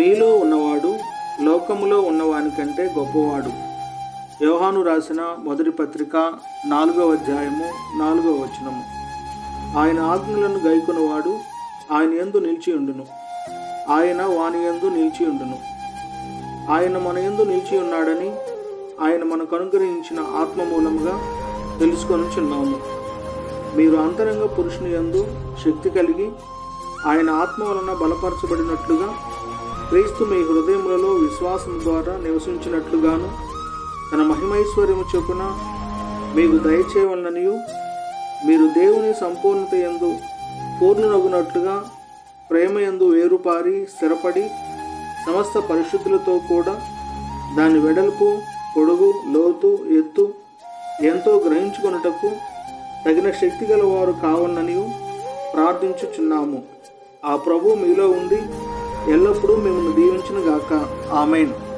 మీలో ఉన్నవాడు లోకములో ఉన్నవానికంటే గొప్పవాడు. యోహాను రాసిన మొదటి పత్రిక నాలుగవ అధ్యాయము నాలుగవ వచనము. ఆయన ఆజ్ఞలను గైకొనవాడు ఆయన ఎందు నిలిచి ఉండును. ఆయన వాని యందు నిలిచి ఉండును. ఆయన మన ఎందు నిలిచి ఉన్నాడని ఆయన మనకు అనుగ్రహించిన ఆత్మ మూలముగా తెలుసుకొనుచున్నాము. మీరు అంతరంగ పురుషుని యందు శక్తి కలిగి ఆయన ఆత్మ వలన బలపరచబడినట్లుగా క్రీస్తు మీ హృదయములలో విశ్వాసం ద్వారా నివసించినట్లుగాను తన మహిమైశ్వర్యము చొప్పున మీకు దయచేయవలననియు మీరు దేవుని సంపూర్ణత యందు పూర్ణనగునట్లుగా ప్రేమ యందు వేరుపారి స్థిరపడి సమస్త పరిశుద్ధులతో కూడా దాని వెడల్పు పొడుగు లోతు ఎత్తు ఎంతో గ్రహించుకొనుటకు తగిన శక్తి గల వారు కావాలని ప్రార్థించుచున్నాము. ఆ ప్రభు మీలో ఉండి గాక ఆమెన్.